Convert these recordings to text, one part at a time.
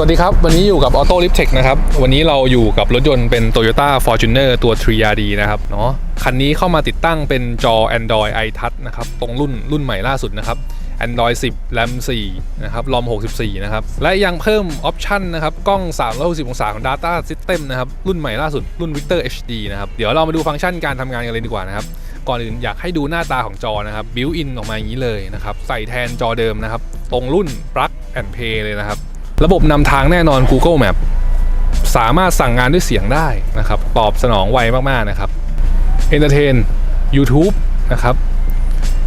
สวัสดีครับ วันนี้อยู่กับ Auto l i f t e c h นะครับ วันนี้เราอยู่กับรถยนต์เป็น Toyota Fortuner ตัว 3RD นะครับเนาะคันนี้เข้ามาติดตั้งเป็นจอ Android iTouch นะครับ ตรงรุ่นรุ่นใหม่ล่าสุดนะครับ Android 10 RAM 4 นะครับ ROM 64 นะครับ และยังเพิ่มออปชันนะครับ กล้อง 360 องศาของ Data System นะครับ รุ่นใหม่ล่าสุด รุ่น Victor HD นะครับ เดี๋ยวเรามาดูฟังก์ชันการทำงานกันเลยดีกว่านะครับ ก่อนอื่นอยากให้ดูหน้าตาของจอนะครับ built in ออกมาอย่างนี้เลยนะครับ ใส่แทนจอเดิมนะครับ ตรงรุ่น plug and play เลยนะครับ ระบบนำทางแน่นอน Google Map สามารถสั่งงานด้วยเสียงได้นะครับ ตอบสนองไวมาก ๆ นะครับ Entertain YouTube นะครับ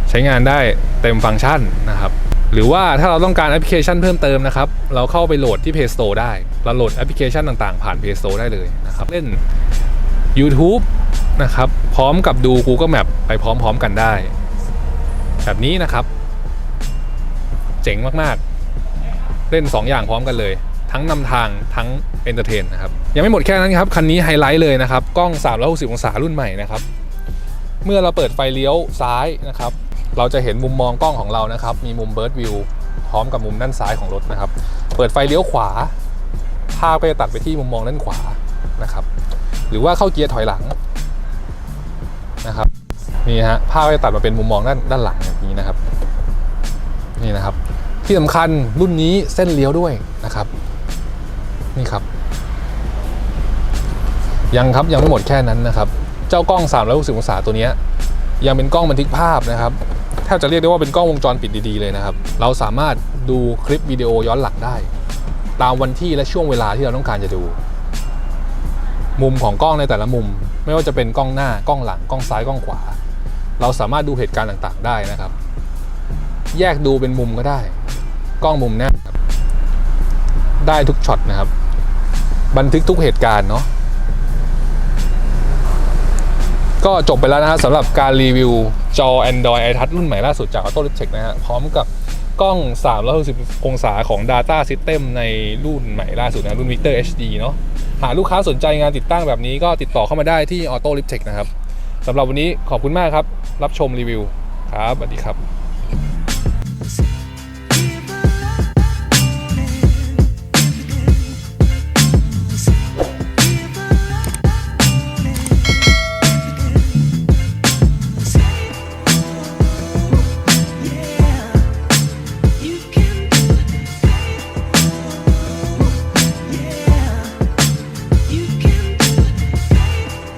ใช้งานได้เต็มฟังก์ชันนะครับ หรือว่าถ้าเราต้องการแอปพลิเคชันเพิ่มเติมนะครับ เราเข้าไปโหลดที่ Play Store ได้ เราโหลดแอปพลิเคชันต่างๆ ผ่าน Play Store ได้เลยนะครับ เล่น YouTube นะครับ พร้อมกับดู Google Map ไปพร้อม ๆ กันได้ แบบนี้นะครับ เจ๋งมาก ๆ เล่น 2 อย่างพร้อมกันเลย ทั้งนำทางทั้งเอนเตอร์เทนนะครับยังไม่หมดแค่นั้นครับ คันนี้ไฮไลท์เลยนะครับ กล้อง 360 องศารุ่นใหม่นะครับ เมื่อเราเปิดไฟเลี้ยวซ้ายนะครับ เราจะเห็นมุมมองกล้องของเรานะครับ มีมุมเบิร์ดวิวพร้อมกับมุมด้านซ้ายของรถนะครับ เปิดไฟเลี้ยวขวา ภาพก็จะตัดไปที่มุมมองด้านขวานะครับ หรือว่าเข้าเกียร์ถอยหลังนะครับนี่ฮะภาพก็จะตัดมาเป็นมุมมองด้านด้านหลังแบบนี้นะครับ นี่นะครับ ที่สำคัญรุ่นนี้เส้นเลี้ยวด้วยนะครับ นี่ครับ ยังครับยังไม่หมดแค่นั้นนะครับ เจ้ากล้อง360องศาตัวนี้ยยังเป็นกล้องบันทึกภาพนะครับแทบจะเรียกได้ว่าเป็นกล้องวงจรปิดดีๆเลยนะครับ เราสามารถดูคลิปวิดีโอย้อนหลังได้ ตามวันที่และช่วงเวลาที่เราต้องการจะดู มุมของกล้องในแต่ละมุม ไม่ว่าจะเป็นกล้องหน้ากล้องหลังกล้องซ้ายกล้องขวา เราสามารถดูเหตุการณ์ต่างๆ ได้นะครับ แยกดูเป็นมุมก็ได้ กล้องมุมหน้าครับได้ทุกช็อตนะครับ บันทึกทุกเหตุการณ์เนาะก็จบไปแล้วนะฮะสำหรับการรีวิวจอ Android iTouch รุ่นใหม่ล่าสุดจาก Auto l i t e c h นะฮะพร้อมกับกล้อง 360 องศาของ Data System ในรุ่นใหม่ล่าสุดนะ รุ่น Victor HD เนาะหากลูกค้าสนใจงานติดตั้งแบบนี้ก็ติดต่อเข้ามาได้ที่ Auto l i t e c h นะครับสำหรับวันนี้ขอบคุณมากครับ รับชมรีวิวครับสวัสดีครับ